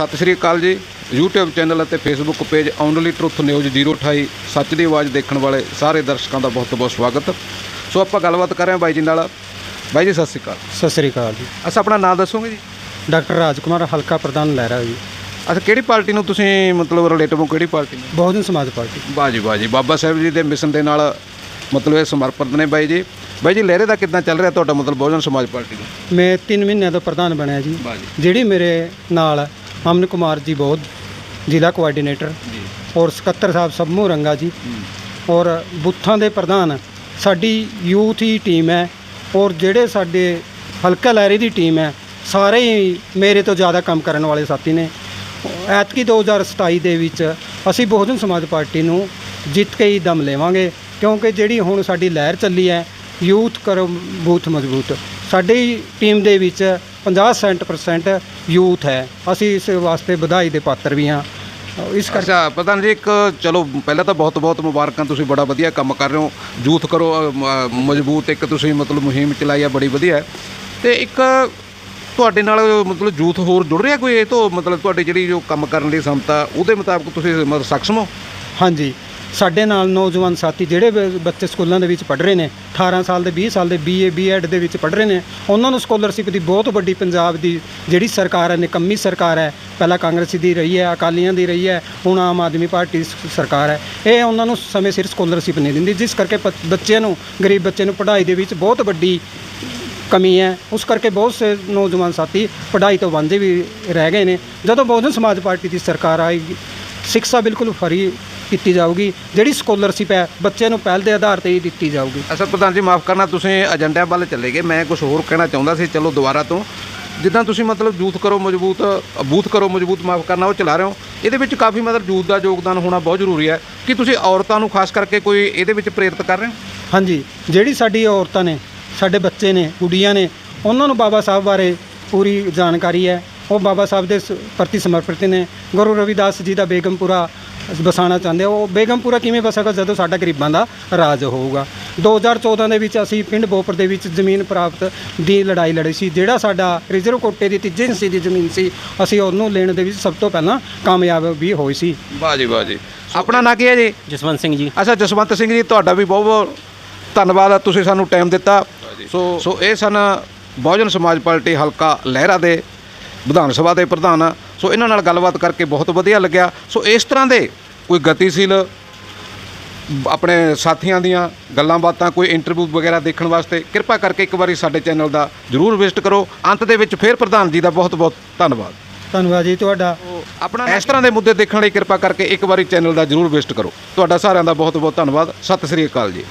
ਸਤਿ ਸ਼੍ਰੀ ਅਕਾਲ ਜੀ। YouTube channel ਅਤੇ Facebook page only truth news 028 ਸੱਚ ਦੀ ਆਵਾਜ਼ ਦੇਖਣ ਵਾਲੇ ਸਾਰੇ ਦਰਸ਼ਕਾਂ ਦਾ ਬਹੁਤ-ਬਹੁਤ ਸਵਾਗਤ। ਸੋ ਆਪਾਂ ਗੱਲਬਾਤ ਕਰ ਰਹੇ ਹਾਂ ਬਾਈ ਜੀ ਨਾਲ। ਬਾਈ ਜੀ ਸਤਿ ਸ਼੍ਰੀ ਅਕਾਲ। ਸਤਿ ਸ੍ਰੀ ਅਕਾਲ ਜੀ। ਅੱਛਾ ਆਪਣਾ ਨਾਮ ਦੱਸੋਗੇ ਜੀ? ਡਾਕਟਰ ਰਾਜਕੁਮਾਰ ਹਲਕਾ ਪ੍ਰਧਾਨ ਲਹਿਰਾ ਜੀ। ਅੱਛਾ ਕਿਹੜੀ ਪਾਰਟੀ ਨੂੰ ਤੁਸੀਂ ਮਤਲਬ ਰਿਲੇਟਿਵ ਹੋ? ਕਿਹੜੀ ਪਾਰਟੀ ਨੂੰ? ਬਹੁਜਨ ਸਮਾਜ ਪਾਰਟੀ। ਵਾਹ ਜੀ ਵਾਹ ਜੀ। ਬਾਬਾ ਸਾਹਿਬ ਜੀ ਦੇ ਮਿਸ਼ਨ ਦੇ ਨਾਲ ਮਤਲਬ ਇਹ ਸਮਰਪਿਤ ਨੇ ਬਾਈ ਜੀ। ਬਾਈ ਜੀ ਲਹਿਰੇ ਦਾ ਕਿੱਦਾਂ ਚੱਲ ਰਿਹਾ ਤੁਹਾਡਾ ਮਤਲਬ ਬਹੁਜਨ ਸਮਾਜ ਪਾਰਟੀ ਦਾ? ਮੈਂ 3 ਮਹੀਨਿਆਂ ਤੋਂ ਪ੍ਰਧਾਨ ਬਣਿਆ ਜੀ। ਜਿਹੜੀ ਮੇਰੇ ਨਾਲ ਅਮਨ ਕੁਮਾਰ ਜੀ ਬਹੁਤ ਜ਼ਿਲ੍ਹਾ ਕੋਆਰਡੀਨੇਟਰ ਜੀ। ਔਰ ਸਕੱਤਰ ਸਾਹਿਬ ਸਭਮੂ ਰੰਗਾ ਜੀ। ਔਰ ਬੁੱਥਾਂ ਦੇ ਪ੍ਰਧਾਨ ਸਾਡੀ ਯੂਥ ਹੀ ਟੀਮ ਹੈ ਔਰ ਜਿਹੜੇ ਸਾਡੇ ਹਲਕਾ ਲਹਿਰੇ ਦੀ ਟੀਮ ਹੈ ਸਾਰੇ ਹੀ ਮੇਰੇ ਤੋਂ ਜ਼ਿਆਦਾ ਕੰਮ ਕਰਨ ਵਾਲੇ ਸਾਥੀ ਨੇ। ਐਤਕੀ 2027 ਦੇ ਵਿੱਚ ਅਸੀਂ ਬਹੁਜਨ ਸਮਾਜ ਪਾਰਟੀ ਨੂੰ ਜਿੱਤ ਕੇ ਹੀ ਦਮ ਲੇਵਾਂਗੇ ਕਿਉਂਕਿ ਜਿਹੜੀ ਹੁਣ ਸਾਡੀ ਲਹਿਰ ਚੱਲੀ ਹੈ ਯੂਥ ਕਰੋ ਬੂਥ ਮਜ਼ਬੂਤ। ਸਾਡੀ ਟੀਮ ਦੇ ਵਿੱਚ 50% ਯੂਥ ਹੈ। ਅਸੀਂ ਇਸ ਵਾਸਤੇ ਵਧਾਈ ਦੇ ਪਾਤਰ ਵੀ ਹਾਂ। ਇਸ ਕਰਕੇ ਅੱਛਾ ਪ੍ਰਧਾਨ ਜੀ ਇੱਕ ਚਲੋ ਪਹਿਲਾਂ ਤਾਂ ਬਹੁਤ ਬਹੁਤ ਮੁਬਾਰਕਾਂ ਤੁਸੀਂ ਬੜਾ ਵਧੀਆ ਕੰਮ ਕਰ ਰਹੇ ਹੋ। ਯੂਥ ਕਰੋ ਅ, ਮ- ਮਜ਼ਬੂਤ ਇੱਕ ਤੁਸੀਂ ਮਤਲਬ ਮੁਹਿੰਮ ਚਲਾਈ ਆ ਬੜੀ ਵਧੀਆ ਹੈ। ਤੇ ਇੱਕ ਤੁਹਾਡੇ ਨਾਲ ਮਤਲਬ ਯੂਥ ਹੋਰ ਜੁੜ ਰਿਹਾ ਕੋਈ? ਇਹ ਤੋਂ ਮਤਲਬ ਤੁਹਾਡੀ ਜਿਹੜੀ ਜੋ ਕੰਮ ਕਰਨ ਦੀ ਸਮਤਾ ਉਹਦੇ ਮੁਤਾਬਕ ਤੁਸੀਂ ਮਤਲਬ ਸક્ષਮ ਹੋ? ਹਾਂਜੀ। ਸਾਡੇ ਨਾਲ ਨੌਜਵਾਨ ਸਾਥੀ ਜਿਹੜੇ ਬ- ਬੱਚੇ ਸਕੂਲਾਂ ਦੇ ਵਿੱਚ ਪੜ੍ਹ ਰਹੇ ਨੇ 18 ਸਾਲ ਦੇ 20 ਸਾਲ ਦੇ ਬੀਏ ਬੀਐਡ ਦੇ ਵਿੱਚ ਪੜ੍ਹ ਰਹੇ ਨੇ। ਉਹਨਾਂ ਨੂੰ ਸਕਾਲਰਸ਼ਿਪ ਦੀ ਬਹੁਤ ਵੱਡੀ ਪੰਜਾਬ ਦੀ ਜਿਹੜੀ ਸਰਕਾਰ ਹੈ, ਨਿਕੰਮੀ ਸਰਕਾਰ ਹੈ, ਪਹਿਲਾਂ ਕਾਂਗਰਸੀ ਦੀ ਰਹੀ ਹੈ, ਅਕਾਲੀਆਂ ਦੀ ਰਹੀ ਹੈ, ਹੁਣ ਆਮ ਆਦਮੀ ਪਾਰਟੀ ਸ- ਸਰਕਾਰ ਹੈ। ਇਹ ਉਹਨਾਂ ਨੂੰ ਸਮੇਂ ਸਿਰ ਸਕਾਲਰਸ਼ਿਪ ਨਹੀਂ ਦਿੰਦੀ, ਜਿਸ ਕਰਕੇ ਪ- ਬੱਚਿਆਂ ਨੂੰ, ਗਰੀਬ ਬੱਚੇ ਨੂੰ ਪੜ੍ਹਾਈ ਦੇ ਵਿੱਚ ਬਹੁਤ ਵੱਡੀ ਕਮੀ ਹੈ। ਉਸ ਕਰਕੇ ਬਹੁਤ ਸੇ ਨੌਜਵਾਨ ਸਾਥੀ ਪੜ੍ਹਾਈ ਤੋਂ ਵਾਂਝੇ ਵੀ ਰਹਿ ਗਏ ਨੇ। ਜਦੋਂ ਬਹੁਜਨ ਸਮਾਜ ਪਾਰਟੀ ਦੀ ਸਰਕਾਰ ਆਏਗੀ, ਸਿੱਖਿਆ ਬਿਲਕੁਲ ਫਰੀ ਕੀਤੀ ਜਾਊਗੀ ਜਿਹੜੀ ਸਕਾਲਰਸ਼ਿਪ ਹੈ ਬੱਚਿਆਂ ਨੂੰ ਪਹਿਲ ਦੇ ਆਧਾਰ ਤੇ ਹੀ ਦਿੱਤੀ ਜਾਊਗੀ। ਅੱਛਾ ਪ੍ਰਧਾਨ ਜੀ ਮਾਫ ਕਰਨਾ ਤੁਸੀਂ ਏਜੰਡਿਆਂ ਵੱਲ ਚੱਲੇ ਗਏ। ਮੈਂ ਕੁਝ ਹੋਰ ਕਹਿਣਾ ਚਾਹੁੰਦਾ ਸੀ ਚਲੋ ਦੁਬਾਰਾ ਤੋਂ। ਜਿੱਦਾਂ ਤੁਸੀਂ ਮਤਲਬ ਯੂਥ ਕਰੋ ਮਜ਼ਬੂਤ ਬੂਥ ਕਰੋ ਮਜ਼ਬੂਤ ਮਾਫ ਕਰਨਾ ਉਹ ਚਲਾ ਰਹੇ ਹੋ। ਇਹਦੇ ਵਿੱਚ ਕਾਫੀ ਮਤਲਬ ਯੂਥ ਦਾ ਯੋਗਦਾਨ ਹੋਣਾ ਬਹੁਤ ਜ਼ਰੂਰੀ ਹੈ। ਕਿ ਤੁਸੀਂ ਔਰਤਾਂ ਨੂੰ ਖਾਸ ਕਰਕੇ ਕੋਈ ਇਹਦੇ ਵਿੱਚ ਪ੍ਰੇਰਿਤ ਕਰ ਰਹੇ ਹੋ? ਹਾਂਜੀ ਜਿਹੜੀ ਸਾਡੀ ਔਰਤਾਂ ਨੇ ਸਾਡੇ ਬੱਚੇ ਨੇ ਕੁੜੀਆਂ ਨੇ ਉਹਨਾਂ ਨੂੰ ਬਾਬਾ ਸਾਹਿਬ ਬਾਰੇ ਪੂਰੀ ਜਾਣਕਾਰੀ ਹੈ। ਉਹ ਬਾਬਾ ਸਾਹਿਬ ਦੇ ਪ੍ਰਤੀ ਸਮਰਪਿਤ ਨੇ। ਗੁਰੂ ਰਵਿਦਾਸ ਜੀ ਦਾ ਬੇਗਮਪੁਰਾ ਵਸਾਉਣਾ ਚਾਹੁੰਦੇ ਆ। ਉਹ ਬੇਗਮਪੁਰਾ ਕਿਵੇਂ ਵਸੇਗਾ ਜਦੋਂ ਸਾਡਾ ਗਰੀਬਾਂ ਦਾ ਰਾਜ ਹੋਊਗਾ। 2014 ਦੇ ਵਿੱਚ ਅਸੀਂ ਪਿੰਡ ਬੋਪਰ ਦੇ ਵਿੱਚ ਜ਼ਮੀਨ ਪ੍ਰਾਪਤ ਦੀ ਲੜਾਈ ਲੜੀ ਸੀ। ਜਿਹੜਾ ਸਾਡਾ ਰਿਜ਼ਰਵ ਕੋਟੇ ਦੀ ਤੀਜੇ ਹਿੱਸੇ ਦੀ ਜ਼ਮੀਨ ਸੀ ਅਸੀਂ ਉਹਨੂੰ ਲੈਣ ਦੇ ਵਿੱਚ ਸਭ ਤੋਂ ਪਹਿਲਾਂ ਕਾਮਯਾਬ ਵੀ ਹੋਈ ਸੀ। ਵਾਹ ਜੀ ਵਾਹ ਜੀ। ਆਪਣਾ ਨਾਂ ਕੀ ਹੈ ਜੀ? ਜਸਵੰਤ ਸਿੰਘ ਜੀ। ਅੱਛਾ ਜਸਵੰਤ ਸਿੰਘ ਜੀ ਤੁਹਾਡਾ ਵੀ ਬਹੁਤ ਬਹੁਤ ਧੰਨਵਾਦ ਆ। ਤੁਸੀਂ ਸਾਨੂੰ ਟਾਈਮ ਦਿੱਤਾ। ਸੋ ਸੋ ਇਹ ਸਨ ਬਹੁਜਨ ਸਮਾਜ ਪਾਰਟੀ ਹਲਕਾ ਲਹਿਰਾ ਦੇ ਵਿਧਾਨ ਸਭਾ ਦੇ ਪ੍ਰਧਾਨ। ਆ। ਸੋ ਇਹਨਾਂ ਨਾਲ ਗੱਲਬਾਤ ਕਰਕੇ ਬਹੁਤ ਵਧੀਆ ਲੱਗਿਆ। ਸੋ ਇਸ ਤਰ੍ਹਾਂ ਦੇ ਕੋਈ ਗਤੀਸ਼ੀਲ ਆਪਣੇ ਸਾਥੀਆਂ ਦੀਆਂ ਗੱਲਾਂ ਬਾਤਾਂ ਕੋਈ ਇੰਟਰਵਿਊ ਵਗੈਰਾ ਦੇਖਣ ਵਾਸਤੇ ਕਿਰਪਾ ਕਰਕੇ ਇੱਕ ਵਾਰੀ ਸਾਡੇ ਚੈਨਲ ਦਾ ਜਰੂਰ ਵਿਜ਼ਿਟ ਕਰੋ। ਅੰਤ ਦੇ ਵਿੱਚ ਫਿਰ ਪ੍ਰਧਾਨ ਜੀ ਦਾ ਬਹੁਤ ਬਹੁਤ ਧੰਨਵਾਦ। ਧੰਨਵਾਦ ਜੀ ਤੁਹਾਡਾ। ਆਪਣਾ ਇਸ ਤਰ੍ਹਾਂ ਦੇ ਮੁੱਦੇ ਦੇਖਣ ਲਈ ਕਿਰਪਾ ਕਰਕੇ ਇੱਕ ਵਾਰੀ ਚੈਨਲ ਦਾ ਜਰੂਰ ਵਿਜ਼ਿਟ ਕਰੋ। ਤੁਹਾਡਾ ਸਾਰਿਆਂ ਦਾ ਬਹੁਤ ਬਹੁਤ ਧੰਨਵਾਦ। ਸਤਿ ਸ੍ਰੀ ਅਕਾਲ ਜੀ।